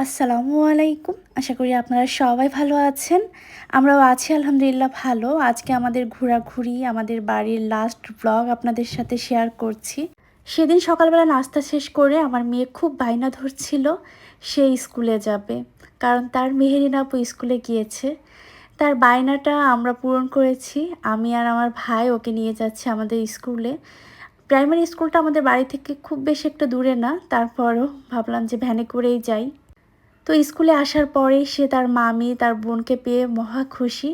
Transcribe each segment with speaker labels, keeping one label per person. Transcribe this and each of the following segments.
Speaker 1: আসসালামু আলাইকুম। আশা করি আপনারা সবাই ভালো আছেন। আমরাও আছি, আলহামদুলিল্লাহ, ভালো। আজকে আমাদের ঘোরাঘুরি, আমাদের বাড়ির লাস্ট ব্লগ আপনাদের সাথে শেয়ার করছি। সেদিন সকালবেলা নাস্তা শেষ করে আমার মেয়ে খুব বায়না ধরছিল, সে স্কুলে যাবে। কারণ তার মেহেরিন আপু স্কুলে গিয়েছে। তার বায়নাটা আমরা পূরণ করেছি। আমি আর আমার ভাই ওকে নিয়ে যাচ্ছি আমাদের স্কুলে। প্রাইমারি স্কুলটা আমাদের বাড়ি থেকে খুব বেশি একটা দূরে না। তারপরও ভাবলাম যে ভ্যানে করেই যাই। তো স্কুলে আসার পরেই সে তার মামি, তার বোনকে পেয়ে মহা খুশি।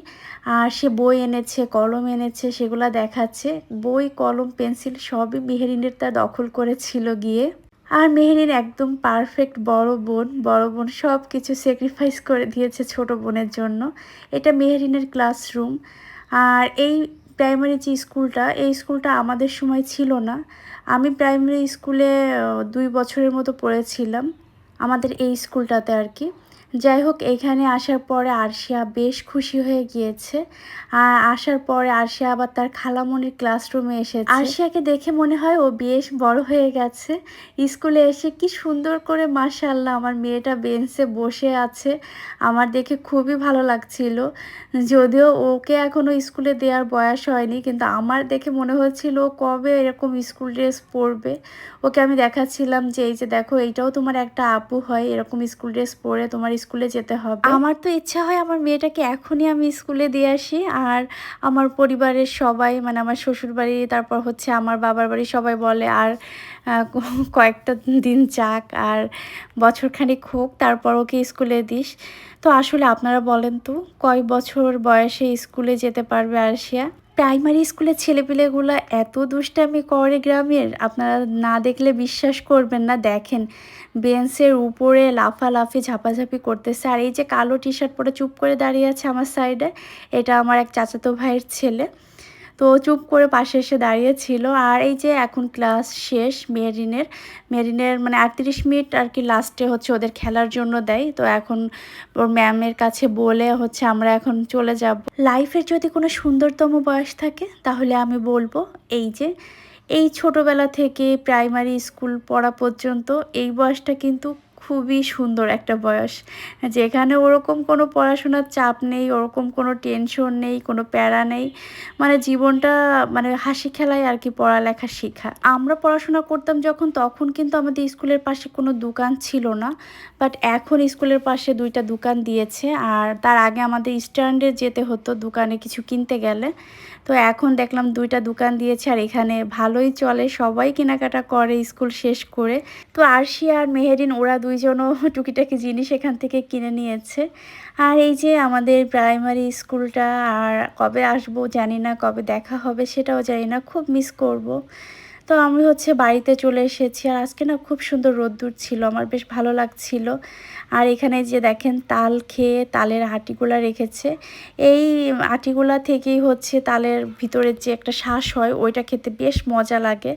Speaker 1: আর সে বই এনেছে, কলম এনেছে, সেগুলা দেখাচ্ছে। বই, কলম, পেন্সিল সবই মেহেরিনের তা দখল করেছিল গিয়ে। আর মেহেরিন একদম পারফেক্ট বড় বোন। বড় বোন সব কিছু স্যাক্রিফাইস করে দিয়েছে ছোট বোনের জন্য। এটা মেহেরিনের ক্লাসরুম আর এই প্রাইমারি যে স্কুলটা, এই স্কুলটা আমাদের সময় ছিল না। আমি প্রাইমারি স্কুলে দুই বছরের মতো পড়েছিলাম। আমাদের এই স্কুলটাতে আর কি যাই হোক এখানে আসার পরে আরশিয়া বেশ খুশি হয়ে গিয়েছে। আর আসার পরে আরশিয়া আবার তার খালামনির ক্লাসরুমে এসেছে। আরশিয়াকে দেখে মনে হয় ও বেশ বড় হয়ে গেছে। স্কুলে এসে কি সুন্দর করে মাশাল্লাহ আমার মেয়েটা বেঞ্চে বসে আছে। আমার দেখে খুবই ভালো লাগছিল। যদিও ওকে এখনও স্কুলে দেওয়ার বয়স হয়নি, কিন্তু আমার দেখে মনে হচ্ছিল কবে এরকম স্কুল ড্রেস পরবে। ওকে আমি দেখাচ্ছিলাম যে, এই যে দেখো, এইটাও তোমার একটা আপু হয়, এরকম স্কুল ড্রেস পরে তোমার স্কুলে যেতে হবে। আমার তো ইচ্ছা হয় আমার মেয়েটাকে এখনই আমি স্কুলে দিয়ে আসি। আর আমার পরিবারের সবাই মানে আমার শ্বশুর বাড়ি তারপর হচ্ছে আমার বাবার বাড়ি সবাই বলে, আর কয়েকটা দিন যাক, আর বছরখানিক হোক, তারপর ওকে স্কুলে দিস। তো আসলে আপনারা বলেন তো, কয় বছর বয়সে স্কুলে যেতে পারবে আরশিয়া? প্রাইমারি স্কুলের ছেলেপিলেগুলো এত দুষ্টামি করে গ্রামের, আপনারা না দেখলে বিশ্বাস করবেন না, দেখেন। বেঞ্চের উপরে লাফালাফি, ঝাপাঝাপি করতেছে। আর এই যে কালো টি শার্ট পরে চুপ করে দাঁড়িয়ে আছে আমার সাইডে এটা আমার এক চাচাতো ভাইয়ের ছেলে। তো চুপ করে পাশে এসে দাঁড়িয়েছিল আর এই যে এখন ক্লাস শেষ মেরিনের মেরিনের মানে আটত্রিশ মিনিট আর কি লাস্টে হচ্ছে ওদের খেলার জন্য দেয়। তো এখন ওর ম্যামের কাছে বলে হচ্ছে আমরা এখন চলে যাব। লাইফের যদি কোনো সুন্দরতম বয়স থাকে, তাহলে আমি বলব এই যে, এই ছোটোবেলা থেকে প্রাইমারি স্কুল পড়া পর্যন্ত এই বয়সটা কিন্তু খুবই সুন্দর একটা বয়স। যেখানে ওরকম কোনো পড়াশোনার চাপ নেই, ওরকম কোনো টেনশন নেই, কোনো প্যারা নেই। মানে জীবনটা মানে হাসি খেলায় আর কি পড়ালেখা শেখা। আমরা পড়াশোনা করতাম যখন, তখন কিন্তু আমাদের স্কুলের পাশে কোনো দোকান ছিল না। বাট এখন স্কুলের পাশে দুইটা দোকান দিয়েছে আর তার আগে আমাদের স্ট্যান্ডে যেতে হতো দোকানে কিছু কিনতে গেলে। তো এখন দেখলাম দুইটা দোকান দিয়েছে আর এখানে ভালোই চলে, সবাই কেনাকাটা করে স্কুল শেষ করে। তো আরশি আর মেহেরিন, ওরা দুইজনও টুকিটাকি জিনিস এখান থেকে কিনে নিয়েছে। আর এই যে আমাদের প্রাইমারি স্কুলটা, আর কবে আসব জানি না, কবে দেখা হবে সেটাও জানি না, খুব মিস করব। তো আমি হচ্ছে বাড়িতে চলে এসেছি। আর আজকে না খুব সুন্দর রোদ্দুর ছিল, আমার বেশ ভালো লাগছিল। আর এখানে যে দেখেন তাল খেয়ে তালের আটিগুলা রেখেছে। এই আটিগুলা থেকেই হচ্ছে তালের ভিতরের যে একটা শ্বাস হয়, ওইটা খেতে বেশ মজা লাগে।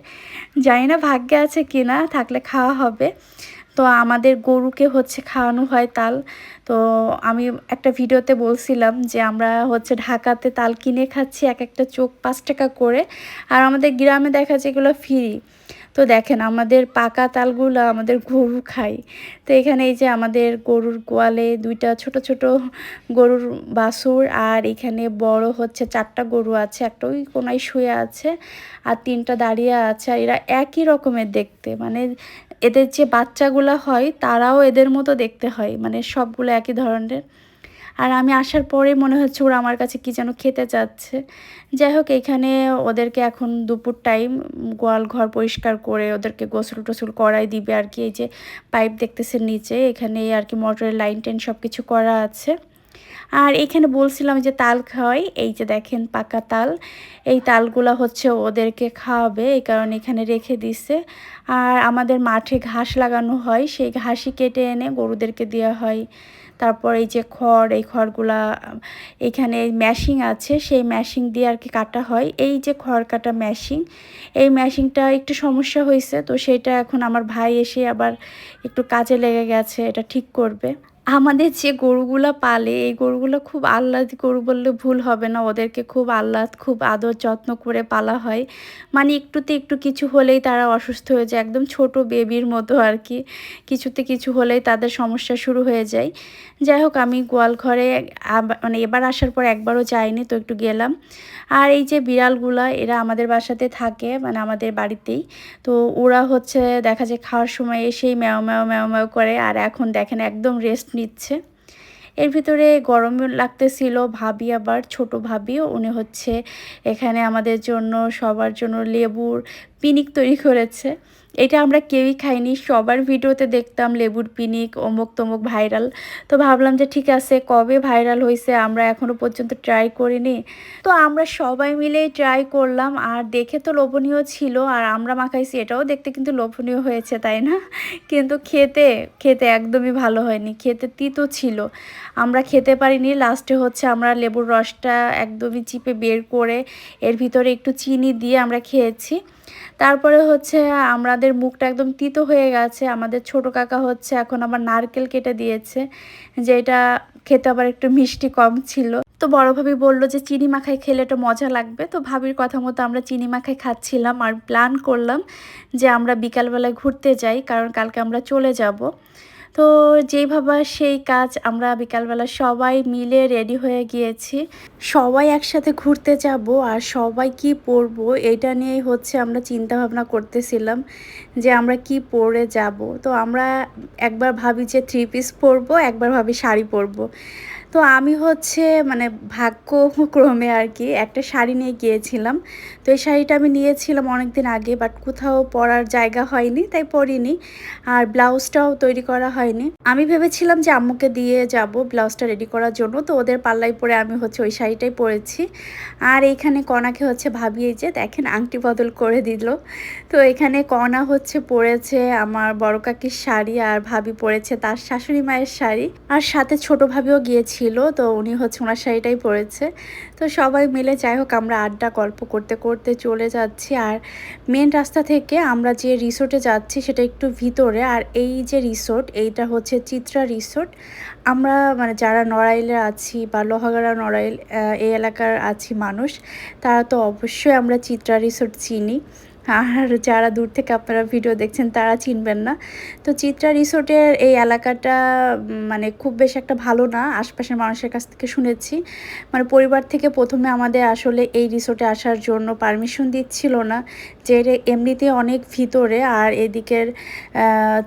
Speaker 1: জানি না ভাগ্যে আছে কিনা, থাকলে খাওয়া হবে। তো আমাদের গরুকে হচ্ছে খাওয়ানো হয় তাল। তো আমি একটা ভিডিওতে বলছিলাম যে আমরা হচ্ছে ঢাকাতে তাল কিনে খাচ্ছি এক একটা চোখ পাঁচ টাকা করে। আর আমাদের গ্রামে দেখা যায় এগুলো ফ্রি। তো দেখেন আমাদের পাকা তালগুলো আমাদের গরু খাই তো এখানে এই যে আমাদের গরুর গোয়ালে দুইটা ছোট ছোট গরুর বাসুর আর এখানে বড় হচ্ছে চারটা গরু আছে। একটা ওই কোনায় শুয়ে আছে আর তিনটা দাঁড়িয়ে আছে। আর এরা একই রকমের দেখতে। মানে এদের যে বাচ্চাগুলো হয়, তারাও এদের মতো দেখতে হয়। মানে সবগুলো একই ধরনের। আর আমি আসার পরে মনে হচ্ছে ওরা আমার কাছে কি যেন খেতে চাচ্ছে। যাই হোক, এখানে ওদেরকে এখন দুপুর টাইম গোয়াল ঘর পরিষ্কার করে ওদেরকে গোসল টোসল করাই দিবে আর কি। এই যে পাইপ দেখতেছে নিচে এখানে আর কি মোটরের লাইন টেন সব কিছু করা আছে। আর এখানে বলছিলাম যে তাল খাওয়াই, এই যে দেখেন পাকা তাল, এই তালগুলা হচ্ছে ওদেরকে খাওয়াবে, এই কারণে এখানে রেখে দিছে। আর আমাদের মাঠে ঘাস লাগানো হয়, সেই ঘাসই কেটে এনে গরুদেরকে দেওয়া হয়। তারপর এই যে খড়, এই খড়গুলা, এখানে ম্যাশিং আছে, সেই ম্যাশিং দিয়ে আর কি কাটা হয়। এই যে খড় কাটা ম্যাশিং, এই ম্যাশিংটা একটু সমস্যা হয়েছে, তো সেটা এখন আমার ভাই এসে আবার একটু কাজে লেগে গেছে, এটা ঠিক করবে। আমাদের যে গরুগুলো পালে, এই গরুগুলো খুব আহ্লাদ গরু বললে ভুল হবে না। ওদেরকে খুব আহ্লাদ, খুব আদর যত্ন করে পালা হয়। মানে একটুতে একটু কিছু হলেই তারা অসুস্থ হয়ে যায়, একদম ছোট বেবির মতো আর কি। কিছুতে কিছু হলেই তাদের সমস্যা শুরু হয়ে যায়। যাই হোক, আমি গোয়াল ঘরে মানে এবার আসার পর একবারও যাইনি, তো একটু গেলাম। আর এই যে বিড়ালগুলা, এরা আমাদের বাসাতে থাকে মানে আমাদের বাড়িতেই। তো ওরা হচ্ছে দেখা যায় খাওয়ার সময় এসেই ম্যাও ম্যাও ম্যাও ম্যাও করে, আর এখন দেখেন একদম রেস্ট নিচ্ছে। এর ভিতরে গরম লাগতেছিল ভাবি আবার, ছোট ভাবিও উনি হচ্ছে এখানে আমাদের জন্য, সবার জন্য লেবুর পিনিক তৈরি করেছে। এটা আমরা কেউই খাইনি। সবার ভিডিওতে দেখতাম লেবুর পিনিক, অমুক তমুক ভাইরাল। তো ভাবলাম যে ঠিক আছে, কবে ভাইরাল হয়েছে আমরা এখনও পর্যন্ত ট্রাই করিনি। তো আমরা সবাই মিলে ট্রাই করলাম, আর দেখে তো লোভনীয় ছিল, আর আমরা মাখাইছি, এটাও দেখতে কিন্তু লোভনীয় হয়েছে, তাই না? কিন্তু খেতে খেতে একদমই ভালো হয়নি, খেতে তিতো ছিল। আমরা খেতে পারিনি, লাস্টে হচ্ছে আমরা লেবুর রসটা একদমই চিপে বের করে এর ভিতরে একটু চিনি দিয়ে আমরা খেয়েছি। তারপরে হচ্ছে আমাদের মুখটা একদম তিতো হয়ে গেছে। আমাদের ছোট কাকা হচ্ছে এখন আবার নারকেল কেটে দিয়েছে যেটা খেতে আবার একটু মিষ্টি কম ছিল। তো বড় ভাবি বলল যে, চিনি মাখাই খেলে এটা মজা লাগবে। তো ভাবির কথা মতো আমরা চিনি মাখাই খাচ্ছিলাম আর প্ল্যান করলাম যে আমরা বিকালবেলায় ঘুরতে যাই, কারণ কালকে আমরা চলে যাব। তো যেই ভাবা সেই কাজ আমরা বিকালবেলা সবাই মিলে রেডি হয়ে গিয়েছি। সবাই একসাথে ঘুরতে যাব আর সবাই কি পরবো এটা নিয়েই হচ্ছে আমরা চিন্তা ভাবনা করতেছিলাম যে আমরা কি পরে যাব। তো আমরা একবার ভাবি যে থ্রি পিস পরবো, একবার ভাবি শাড়ি পরবো। তো আমি হচ্ছে মানে ভাগ্যক্রমে আর কি একটা শাড়ি নিয়ে গিয়েছিলাম। তো এই শাড়িটা আমি নিয়েছিলাম অনেক দিন আগে বাট কোথাও পরার জায়গা হয়নি, তাই পরিনি। আর ব্লাউজটাও তৈরি করা হয়নি। আমি ভেবেছিলাম যে আম্মুকে দিয়ে যাব ব্লাউজটা রেডি করার জন্য, তো ওদের পাল্লাই পরে আমি হচ্ছে ওই শাড়িটাই পরেছি। আর এইখানে কনাকে হচ্ছে ভাবিয়ে যে দেখেন আংটি বদল করে দিল। তো এখানে কনা হচ্ছে পরেছে আমার বড় কাকির শাড়ি আর ভাবি পরেছে তার শাশুড়ি মায়ের শাড়ি। আর সাথে ছোট ভাবিও গিয়েছে ছিল, তো উনি হচ্ছে ওনার শাড়িটাই পরেছে। তো সবাই মিলে যাই হোক, আমরা আড্ডা গল্প করতে করতে চলে যাচ্ছি। আর মেন রাস্তা থেকে আমরা যে রিসোর্টে যাচ্ছি, সেটা একটু ভিতরে। আর এই যে রিসোর্ট এইটা হচ্ছে চিত্রা রিসোর্ট আমরা মানে যারা নড়াইলে আছি বা লোহাগাড়া নড়াইল এই এলাকার আছি মানুষ, তারা তো অবশ্যই আমরা চিত্রা রিসোর্ট চিনি। আর যারা দূর থেকে আপনারা ভিডিও দেখছেন, তারা চিনবেন না। তো চিত্রা রিসোর্টের এই এলাকাটা মানে খুব বেশ একটা ভালো না? আশপাশের মানুষের কাছ থেকে শুনেছি। মানে পরিবার থেকে প্রথমে আমাদের আসলে এই রিসোর্টে আসার জন্য পারমিশন দিচ্ছিল না। যে এমনিতে অনেক ভিতরে, আর এদিকের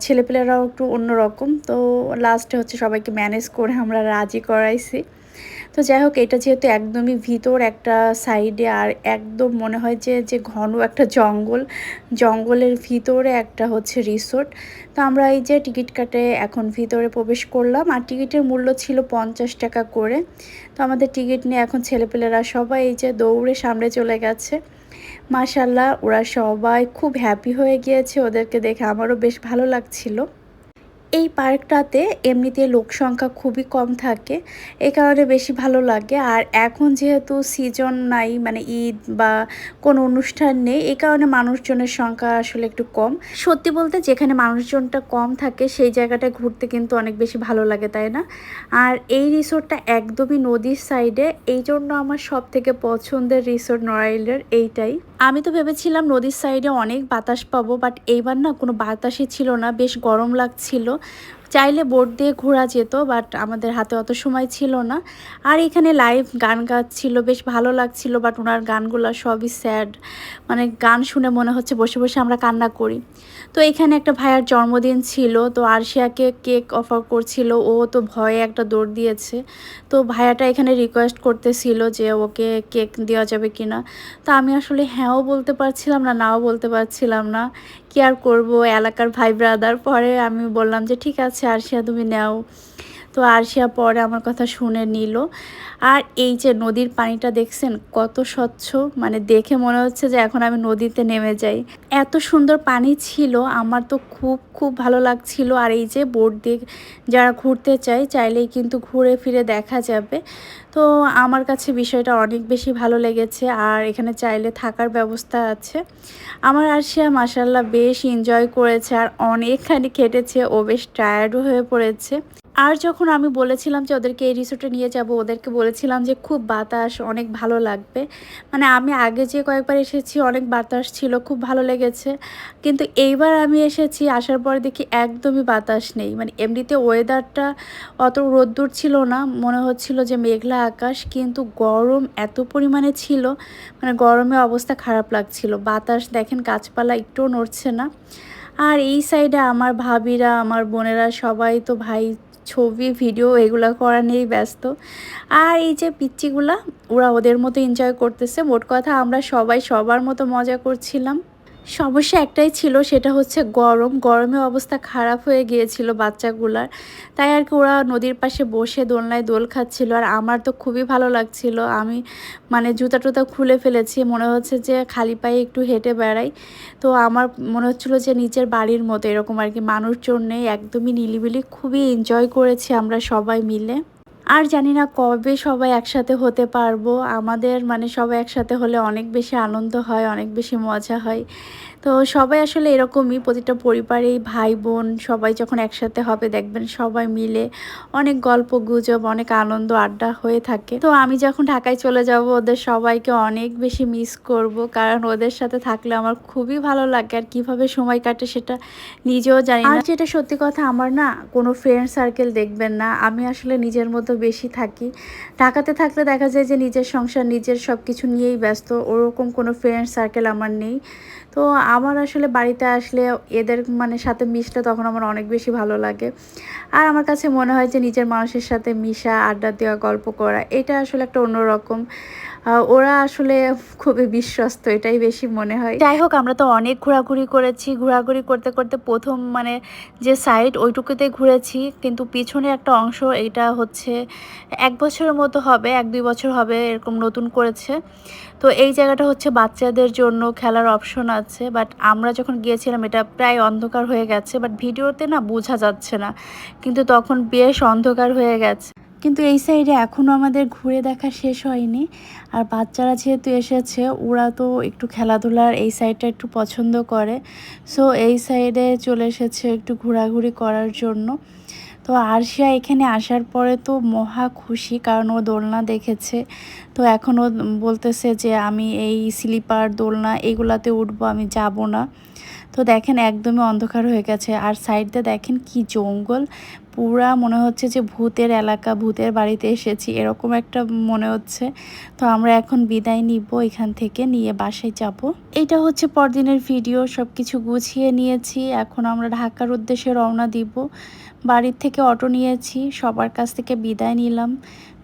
Speaker 1: ছেলেপেলেরাও একটু অন্যরকম। তো লাস্টে হচ্ছে সবাইকে ম্যানেজ করে আমরা রাজি করাইছি। তো যাই হোক, এটা যেহেতু একদমই ভিতর একটা সাইডে, আর একদম মনে হয় যে যে ঘন একটা জঙ্গল, জঙ্গলের ভিতরে একটা হচ্ছে রিসোর্ট। তো আমরা এই যে টিকিট কাটে এখন ভিতরে প্রবেশ করলাম, আর টিকিটের মূল্য ছিল পঞ্চাশ টাকা করে। তো আমাদের টিকিট নিয়ে এখন ছেলেপেলেরা সবাই এই যে দৌড়ে সামনে চলে গেছে। মাশাল্লাহ ওরা সবাই খুব হ্যাপি হয়ে গিয়েছে ওদেরকে দেখে। আমারও বেশ ভালো লাগছিল। এই পার্কটাতে এমনিতে লোক সংখ্যা খুবই কম থাকে। এই কারণে বেশি ভালো লাগে। আর এখন যেহেতু সিজন নাই মানে ঈদ বা কোনো অনুষ্ঠান নেই এই কারণে মানুষজনের সংখ্যা আসলে একটু কম। সত্যি বলতে যেখানে মানুষজনটা কম থাকে, সেই জায়গাটায় ঘুরতে কিন্তু অনেক বেশি ভালো লাগে, তাই না? আর এই রিসোর্টটা একদমই নদীর সাইডে এই জন্য আমার সব থেকে পছন্দের রিসোর্ট নড়াইলের এইটাই। আমি তো ভেবেছিলাম নদীর সাইডে অনেক বাতাস পাবো বাট এইবার না কোনো বাতাসই ছিল না, বেশ গরম লাগছিল। চাইলে বোট দিয়ে ঘোরা যেত বাট আমাদের হাতে অত সময় ছিল না। আর এখানে লাইভ গান গাচ্ছিল, বেশ ভালো লাগছিল বাট ওনার গানগুলো সবই স্যাড মানে গান শুনে মনে হচ্ছে বসে বসে আমরা কান্না করি। তো এখানে একটা ভাইয়ার জন্মদিন ছিল, তো আরশিয়াকে কেক অফার করছিল, ও তো ভয়ে একটা দৌড় দিয়েছে। তো ভাইয়াটা এখানে রিকোয়েস্ট করতেছিল যে ওকে কেক দেওয়া যাবে কিনা। তো আমি আসলে হ্যাঁও বলতে পারছিলাম না, নাও বলতে পারছিলাম না। কি আর করব, এলাকার ভাই ব্রাদার পরে আমি বললাম যে, ঠিক আছে আরশিয়া, তুমি নাও। তো আরশিয়া পরে আমার কথা শুনে নিল। আর এই যে নদীর পানিটা দেখছেন, কত স্বচ্ছ মানে দেখে মনে হচ্ছে যে এখন আমি নদীতে নেমে যাই। এত সুন্দর পানি ছিল, আমার তো খুব খুব ভালো লাগছিল। আর এই যে বোট দিয়ে যারা ঘুরতে চায়, চাইলেই কিন্তু ঘুরে ফিরে দেখা যাবে। তো আমার কাছে বিষয়টা অনেক বেশি ভালো লেগেছে, আর এখানে চাইলে থাকার ব্যবস্থা আছে। আমার আরশিয়া মাসাল্লাহ বেশ এনজয় করেছে, আর অনেকখানি খেটেছে, ও বেশ টায়ার্ডও হয়ে পড়েছে। আর যখন আমি বলেছিলাম যে ওদেরকে এই রিসোর্টে নিয়ে যাব, ওদেরকে বলেছিলাম যে খুব বাতাস, অনেক ভালো লাগবে। মানে আমি আগে যে কয়েকবার এসেছি, অনেক বাতাস ছিল, খুব ভালো লেগেছে। কিন্তু এইবার আমি এসেছি, আসার পরে দেখি একদমই বাতাস নেই। মানে এমনিতে ওয়েদারটা অত রোদ্দুর ছিল না, মনে হচ্ছিল যে মেঘলা আকাশ, কিন্তু গরম এত পরিমাণে ছিল মানে গরমে অবস্থা খারাপ লাগছিল। বাতাস দেখেন গাছপালা একটুও নড়ছে না। আর এই সাইডে আমার ভাবিরা, আমার বোনেরা সবাই তো ভাই ছবি ভিডিও এগুলো করা নিয়েই ব্যস্ত। আর এই যে পিচ্চিগুলা, ওরা ওদের মতো এনজয় করতেছে। মোট কথা আমরা সবাই সবার মতো মজা করছিলাম। সমস্যা একটাই ছিল, সেটা হচ্ছে গরম। গরমে অবস্থা খারাপ হয়ে গিয়েছিল বাচ্চাগুলার। তাই আর কি ওরা নদীর পাশে বসে দোলনায় দোল খাচ্ছিল। আর আমার তো খুবই ভালো লাগছিল। আমি মানে জুতা টুতা খুলে ফেলেছি। মনে হচ্ছে যে খালি পায়ে একটু হেঁটে বেড়াই। তো আমার মনে হচ্ছিল যে নিচের বাড়ির মতো এরকম আর কি। মানুষজন নেই, একদমই নিলিবিলি। খুবই এনজয় করেছি আমরা সবাই মিলে। আর জানি না কবে সবাই একসাথে হতে পারব। আমাদের মানে সবাই একসাথে হলে অনেক বেশি আনন্দ হয়, অনেক বেশি মজা হয়। তো সবাই আসলে এরকমই প্রতিটা পরিবারেই ভাই বোন সবাই যখন একসাথে হবে দেখবেন সবাই মিলে অনেক গল্প, গুজব, অনেক আনন্দ, আড্ডা হয়ে থাকে। তো আমি যখন ঢাকায় চলে যাব ওদের সবাইকে অনেক বেশি মিস করব কারণ ওদের সাথে থাকলে আমার খুবই ভালো লাগে আর কীভাবে সময় কাটে সেটা নিজেও জানি আর যেটা সত্যি কথা, আমার না কোনো ফ্রেন্ড সার্কেল দেখবেন না। আমি আসলে নিজের মতো বেশি থাকি। ঢাকাতে থাকলে দেখা যায় যে নিজের সংসার, নিজের সব কিছু নিয়েই ব্যস্ত। ওরকম কোনো ফ্রেন্ড সার্কেল আমার নেই। তো আমার আসলে বাড়িতে আসলে এদের মানে সাথে মিশলে তখন আমার অনেক বেশি ভালো লাগে। আর আমার কাছে মনে হয় যে নিজের মানুষের সাথে মিশা, আড্ডা দেওয়া, গল্প করা, এটা আসলে একটা অন্যরকম ওরা আসলে খুবই বিশ্বস্ত, এটাই বেশি মনে হয়। যাই হোক, আমরা তো অনেক ঘোরাঘুরি করেছি। ঘোরাঘুরি করতে করতে প্রথম মানে যে সাইড ওইটুকুতে ঘুরেছি। কিন্তু পিছনে একটা অংশ এটা হচ্ছে এক বছরের মতো হবে, এক দুই বছর হবে, এরকম নতুন করেছে। তো এই জায়গাটা হচ্ছে বাচ্চাদের জন্য খেলার অপশন আছে। বাট আমরা যখন গিয়েছিলাম, এটা প্রায় অন্ধকার হয়ে গেছে। বাট ভিডিওতে না বোঝা যাচ্ছে না। কিন্তু তখন বেশ অন্ধকার হয়ে গেছে। কিন্তু এই সাইডে এখনও আমাদের ঘুরে দেখা শেষ হয়নি। আর বাচ্চারা যেহেতু এসেছে, ওরা তো একটু খেলাধুলার এই সাইডটা একটু পছন্দ করে। সো এই সাইডে চলে এসেছে একটু ঘোরাঘুরি করার জন্য। তো আরশিয়া এখানে আসার পরে তো মহা খুশি, কারণ ও দোলনা দেখেছে। তো এখন ও বলতেছে যে, আমি এই স্লিপার, দোলনা, এগুলাতে উঠবো, আমি যাব না। তো দেখেন একদমই অন্ধকার হয়ে গেছে। আর সাইডে দেখেন কি জঙ্গল। পুরা মনে হচ্ছে যে ভূতের এলাকা, ভূতের বাড়িতে এসেছি, এরকম একটা মনে হচ্ছে। তো আমরা এখন বিদায় নিব এখান থেকে, নিয়ে বাসায় যাব। এটা হচ্ছে পরদিনের ভিডিও সব কিছু গুছিয়ে নিয়েছি। এখন আমরা ঢাকার উদ্দেশ্যে রওনা দিব। বাড়ির থেকে অটো নিয়েছি, সবার কাছ থেকে বিদায় নিলাম।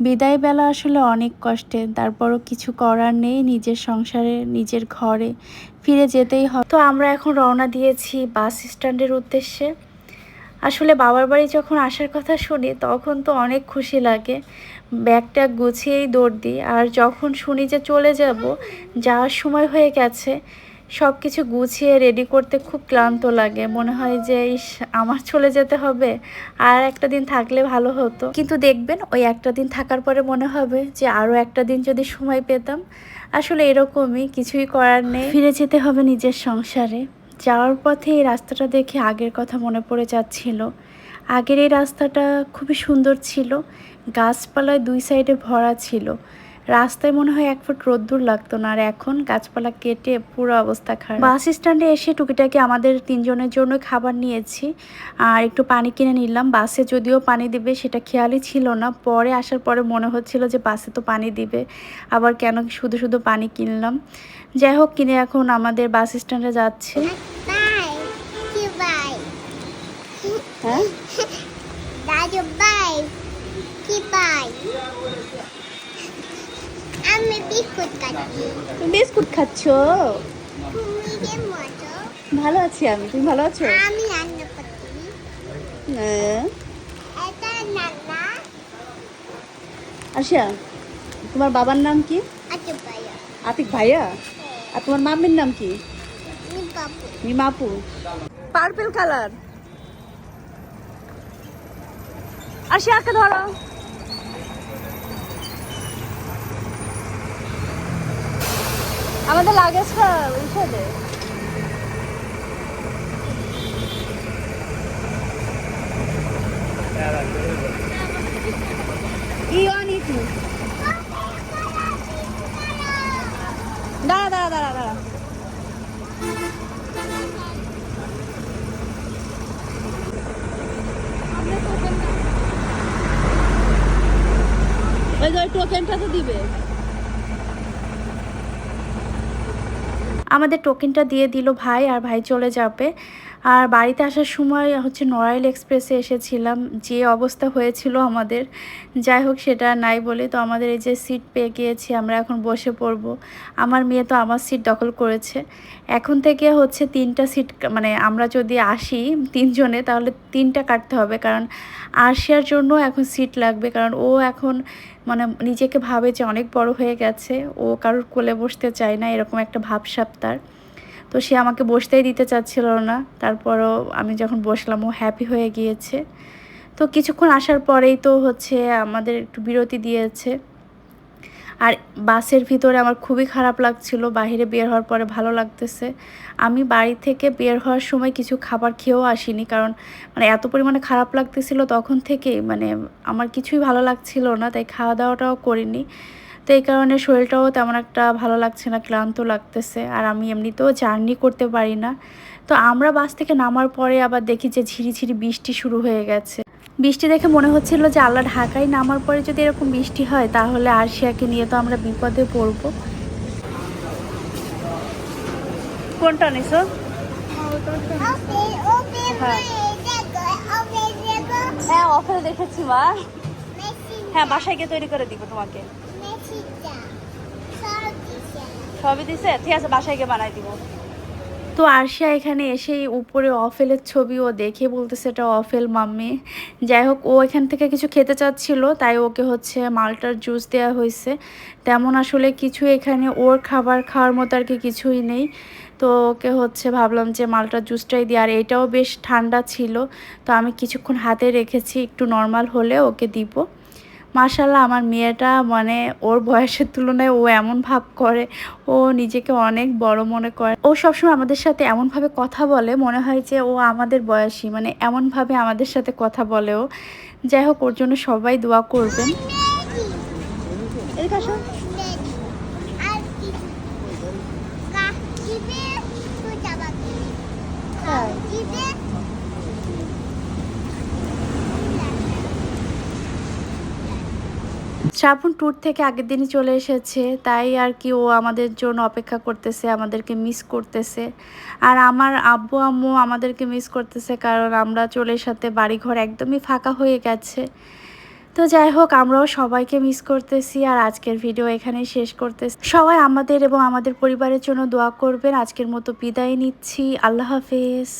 Speaker 1: বিদায় বেলা আসলে অনেক কষ্টে, তারপরও কিছু করার নেই নিজের সংসারে, নিজের ঘরে। ফিরে যেতেই হবে। তো আমরা এখন রওনা দিয়েছি বাস স্ট্যান্ডের উদ্দেশ্যে। আসলে বাবার বাড়ি যখন আসার কথা শুনি, তখন তো অনেক খুশি লাগে। ব্যাগটা গুছিয়েই দৌড় দিই। আর যখন শুনি যে চলে যাব, যাওয়ার সময় হয়ে গেছে সব কিছু গুছিয়ে রেডি করতে খুব ক্লান্ত লাগে। মনে হয় যে, ইস, আমার চলে যেতে হবে। আর একটা দিন থাকলে ভালো হতো। কিন্তু দেখবেন, ওই একটা দিন থাকার পরে মনে হবে যে আরও একটা দিন যদি সময় পেতাম আসলে এরকমই, কিছুই করার নেই। ফিরে যেতে হবে নিজের সংসারে। যাওয়ার পথে এই রাস্তাটা দেখে আগের কথা মনে পড়ে যাচ্ছিল। আগের এই রাস্তাটা খুবই সুন্দর ছিল। গাছপালায় দুই সাইডে ভরা ছিল। রাস্তায় মনে হয় এক ফুট রোদ্দুর লাগতো না আর এখন গাছপালা কেটে পুরো অবস্থা খারাপ। বাস স্ট্যান্ডে এসে টুকিটাকি আমাদের তিনজনের জন্য খাবার নিয়েছি আর একটু পানি কিনে নিলাম। বাসে যদিও পানি দিবে সেটা খেয়ালই ছিল না। পরে আসার পরে মনে হচ্ছিল যে বাসে তো পানি দিবে। আবার কেন শুধু শুধু পানি কিনলাম। যাই হোক কিনে এখন আমাদের বাস স্ট্যান্ডে যাচ্ছে। হ্যাঁ?
Speaker 2: দাদু বাই কি বাই? আমি বিস্কুট খাচ্ছি।
Speaker 1: বিস্কুট খাচ্ছ? ভালো আছি আমি। তুমি ভালো আছো?
Speaker 2: আমি রান্না করছি।
Speaker 1: হ্যাঁ।
Speaker 2: এটা নানা
Speaker 1: আশা তোমার বাবার নাম কি?
Speaker 2: আচ্ছা ভাইয়া।
Speaker 1: আতিক ভাইয়া? আর তোমার মাম্মির নাম কি? মিমাপু পার্পেল কালার। আশিয়াকে ধরো। আমাদের লাগেজটা উঠে দে।
Speaker 3: that's
Speaker 1: কি দাঁড়া দাঁড়া দাঁড়া দাঁড়া। ওই যে ওই টোকেনটা তো দিবে। আমাদের টোকেনটা দিয়ে দিল ভাই আর ভাই চলে যাবে। আর বাড়িতে আসার সময় হচ্ছে নড়াইল এক্সপ্রেসে এসেছিলাম। যে অবস্থা হয়েছিল আমাদের, যাই হোক সেটা নাই বলে তো আমাদের এই যে সিট পেয়ে গিয়েছি, আমরা এখন বসে পড়ব। আমার মেয়ে তো আমার সিট দখল করেছে। এখন থেকে হচ্ছে তিনটা সিট মানে আমরা যদি আসি তিনজনে, তাহলে তিনটা কাটতে হবে। কারণ আরশিয়ার জন্য এখন সিট লাগবে। কারণ ও এখন মানে নিজেকে ভাবে যে অনেক বড় হয়ে গেছে। ও কারোর কোলে বসতে চায় না, এরকম একটা ভাবসাব তার। তো সে আমাকে বসতেই দিতে চাচ্ছিল না। তারপরও আমি যখন বসলাম, ও হ্যাপি হয়ে গিয়েছে। তো কিছুক্ষণ আসার পরেই তো হচ্ছে আমাদের একটু বিরতি দিয়েছে। আর বাসের ভিতরে আমার খুবই খারাপ লাগছিল, বাইরে বের হওয়ার পরে ভালো লাগতেছে। আমি বাড়ি থেকে বের হওয়ার সময় কিছু খাবার খেয়েও আসিনি, কারণ মানে এত পরিমাণে খারাপ লাগতেছিল তখন থেকেই মানে আমার কিছুই ভালো লাগছিল না, তাই খাওয়া দাওয়াটাও করিনি। তো এই কারণে শরীরটাও তেমন একটা ভালো লাগছে না, ক্লান্ত লাগতেছে। আর আমি এমনিতেও জার্নি করতে পারি না। তো আমরা বাস থেকে নামার পরে আবার দেখি যে ঝিরিঝিরি বৃষ্টি শুরু হয়ে গেছে। বৃষ্টি দেখে মনে হচ্ছিল যে আল্লাহ ঢাকায় নামার পরে যদি এরকম বৃষ্টি হয়, তাহলে আরশিয়াকে নিয়ে তো আমরা বিপদে পড়ব। কোনটা
Speaker 2: ওকে
Speaker 1: হ্যাঁ। দেখেছি মা। হ্যাঁ বাসায় গিয়ে তৈরি করে দিব তোমাকে। সবই দিছে? ঠিক আছে, বাসায় গিয়ে বানাই দিব। তো আরশিয়া এখানে এসেই উপরে অফেলের ছবি ও দেখে বলতেছে এটা অফেল মাম্মি। যাই হোক, ও এখান থেকে কিছু খেতে চাচ্ছিল, তাই ওকে হচ্ছে মালটার জুস দেওয়া হয়েছে। তেমন আসলে কিছু এখানে ওর খাবার খাওয়ার মতো আর কি কিছুই নেই। তো ওকে হচ্ছে ভাবলাম যে মালটার জুসটাই দিই, আর এটাও বেশ ঠান্ডা ছিল। তো আমি কিছুক্ষণ হাতে রেখেছি, একটু নর্মাল হলে ওকে দিব। মাশাল্লাহ আমার মেয়েটা মানে ওর বয়সের তুলনায় ও এমন ভাব করে, ও নিজেকে অনেক বড় মনে করে। ও সবসময় আমাদের সাথে এমনভাবে কথা বলে, মনে হয় যে ও আমাদের বয়সী মানে এমনভাবে আমাদের সাথে কথা বলেও। যাই হোক, ওর জন্য সবাই দোয়া করবেন এদিকে আসো
Speaker 2: মেসি আর কি কা দিবে তো যাবা
Speaker 1: হ্যাঁ।
Speaker 2: দিবে
Speaker 1: শ্রাবণ ট্যুর থেকে আগের দিনই চলে এসেছে, তাই আর কি ও আমাদের জন্য অপেক্ষা করতেছে, আমাদেরকে মিস করতেছে। আর আমার আব্বু, আম্মু আমাদেরকে মিস করতেছে কারণ আমরা চলে সাথে বাড়িঘর একদমই ফাঁকা হয়ে গেছে। তো যাই হোক, আমরাও সবাইকে মিস করতেছি আর আজকের ভিডিও এখানেই শেষ করতেছি। সবাই আমাদের এবং আমাদের পরিবারের জন্য দোয়া করবেন। আজকের মতো বিদায় নিচ্ছি। আল্লাহ হাফেজ।